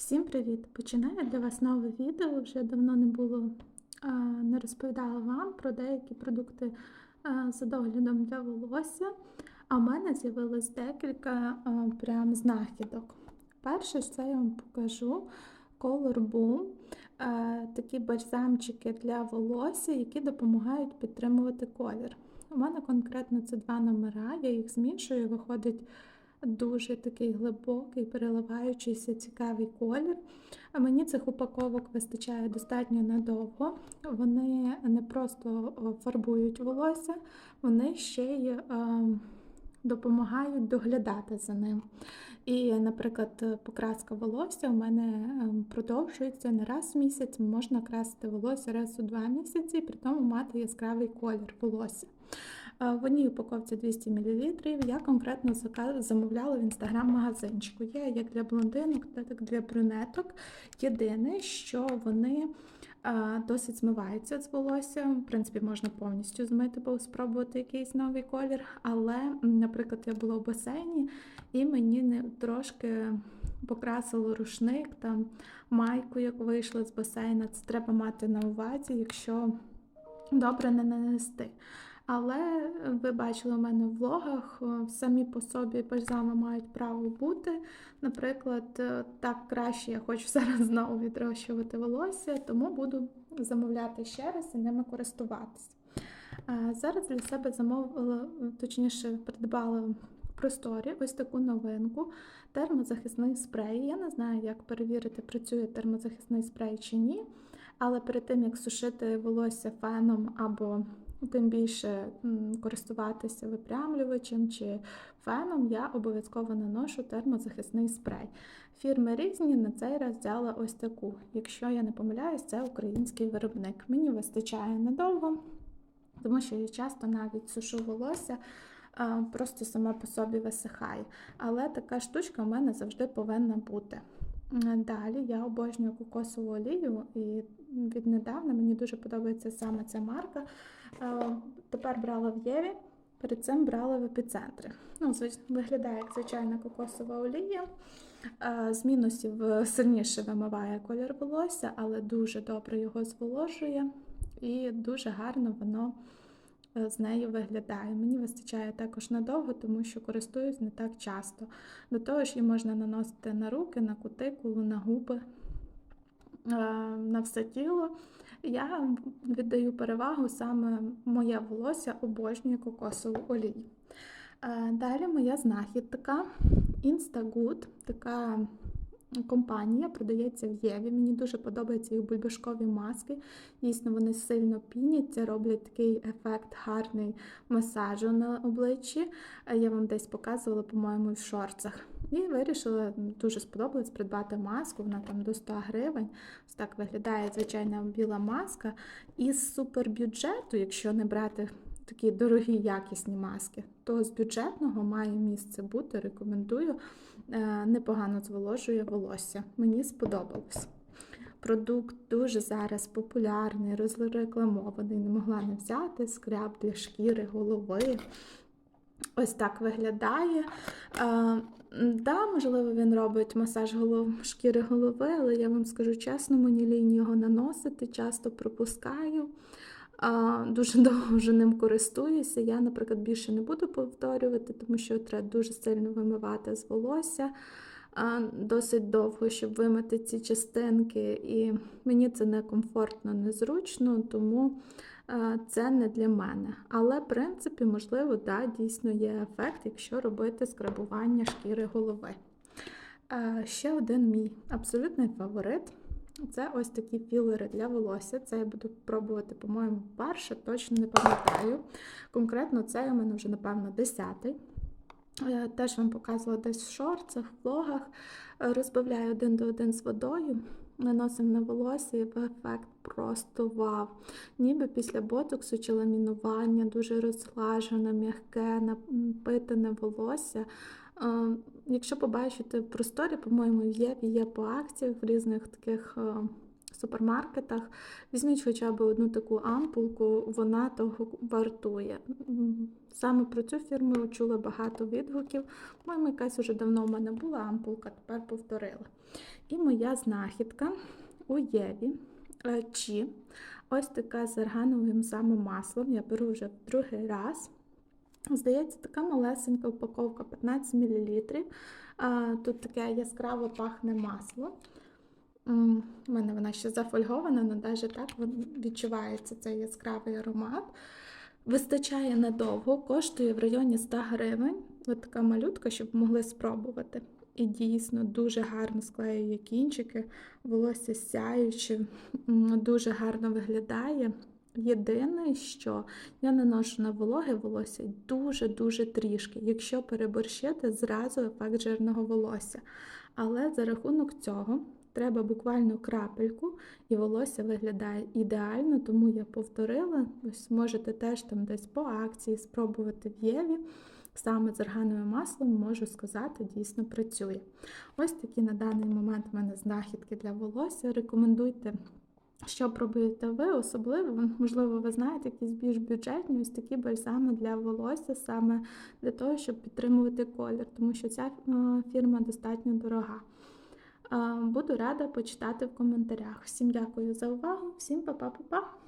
Всім привіт! Починаю для вас нове відео. Вже давно не було, не розповідала вам про деякі продукти за доглядом для волосся. А в мене з'явилось декілька прям знахідок. Перше, що я вам покажу Color Boom. Такі бальзамчики для волосся, які допомагають підтримувати колір. У мене конкретно це два номера, я їх змішую, виходить дуже такий глибокий, переливаючийся цікавий колір. А мені цих упаковок вистачає достатньо надовго. Вони не просто фарбують волосся, вони ще й допомагають доглядати за ним. І, наприклад, покраска волосся у мене е, продовжується не раз в місяць, можна красити волосся раз у два місяці, і при тому мати яскравий колір волосся. В одній упаковці 200 мл. Я конкретно замовляла в інстаграм-магазинчику. Є як для блондинок, так і для брюнеток. Єдине, що вони досить змиваються з волосся. В принципі, можна повністю змити, бо спробувати якийсь новий колір. Але, наприклад, я була в басейні і мені не трошки покрасило рушник, там майку, як вийшла з басейна. Це треба мати на увазі, якщо добре не нанести. Але ви бачили у мене в влогах, самі по собі бальзами мають право бути. Наприклад, е, так краще я хочу зараз знову відрощувати волосся, тому буду замовляти ще раз і ними користуватися. Е, Зараз для себе замовила, точніше, придбала в просторі ось таку новинку термозахисний спрей. Я не знаю, як перевірити, працює термозахисний спрей чи ні. Але перед тим як сушити волосся феном або тим більше користуватися випрямлювачем чи феном, я обов'язково наношу термозахисний спрей. Фірми різні, на цей раз взяла ось таку. Якщо я не помиляюсь, це український виробник. Мені вистачає надовго, тому що я часто навіть сушу волосся. Просто сама по собі висихає. Але така штучка в мене завжди повинна бути. Далі я обожнюю кокосову олію, і віднедавна мені дуже подобається саме ця марка. Е, Тепер брала в Єві, перед цим брала в епіцентрі. Ну, виглядає як звичайна кокосова олія. Е, З мінусів сильніше вимиває колір волосся, але дуже добре його зволожує і дуже гарно воно е, з нею виглядає. Мені вистачає також надовго, тому що користуюсь не так часто. До того ж, її можна наносити на руки, на кутикулу, на губи, на все тіло. Я віддаю перевагу саме моє волосся обожнює кокосову олію. Е, Далі моя знахідка Instagood, така компанія, продається в Єві. Мені дуже подобаються їх бульбашкові маски. Дійсно, вони сильно піняться, роблять такий ефект гарний масажу на обличчі. Е, Я вам десь показувала, по-моєму, в шорцах. І вирішила, дуже сподобалось придбати маску, вона там до 100 гривень. Ось так виглядає звичайна біла маска. Із супербюджету, якщо не брати такі дорогі якісні маски, то з бюджетного має місце бути. Рекомендую. Е, Непогано зволожує волосся. Мені сподобалось. Продукт дуже зараз популярний, розрекламований, не могла не взяти скраб для шкіри голови. Ось так виглядає. Е, да, можливо, він робить масаж голов, шкіри голови, але я вам скажу чесно, мені лінь його наносити, часто пропускаю. Дуже довго вже ним користуюся. Я, наприклад, більше не буду повторювати, тому що треба дуже сильно вимивати з волосся досить довго, щоб вимити ці частинки. І мені це некомфортно, незручно, тому це не для мене. Але, в принципі, можливо, да, дійсно є ефект, якщо робити скрабування шкіри голови. Ще один мій абсолютний фаворит. Це ось такі філери для волосся. Це я буду пробувати, по-моєму, перше, точно не пам'ятаю. Конкретно це у мене вже, напевно, десятий. Я теж вам показувала десь в шорцах, в влогах. Е, Розбавляю один до один з водою, наносимо на волосся і ефект просто вау. Ніби після ботоксу чи ламінування, дуже розглажене, м'яке, напитане волосся. Якщо побачите просторі, по-моєму, Єві є по акціях в різних таких е, супермаркетах. Візьміть хоча б одну таку ампулку, вона того вартує. Саме про цю фірму чула багато відгуків. Моєму якась уже давно в мене була ампулка, тепер повторила. І моя знахідка у Єві е, Чі. Ось така з аргановим самим маслом. Я беру вже в другий раз. Здається, така малесенька упаковка 15 мл. Тут таке яскраво пахне масло. У мене вона ще зафольгована, але навіть так відчувається цей яскравий аромат. Вистачає надовго, коштує в районі 100 гривень. Ось така малютка, щоб могли спробувати. І дійсно дуже гарно склеює кінчики, волосся сяюче, дуже гарно виглядає. Єдине, що я наношу на вологе волосся дуже-дуже трішки. Якщо переборщити, зразу ефект жирного волосся. Але за рахунок цього треба буквально крапельку, і волосся виглядає ідеально, тому я повторила. Ось можете теж там десь по акції спробувати в Єві. Саме з органовим маслом можу сказати, дійсно працює. Ось такі на даний момент в мене знахідки для волосся. Рекомендуйте, що пробуєте ви, особливо, можливо, ви знаєте якісь більш бюджетні ось такі бальзами для волосся, саме для того, щоб підтримувати колір, тому що ця е, фірма достатньо дорога. Е, Буду рада почитати в коментарях. Всім дякую за увагу, всім па-па-па-па!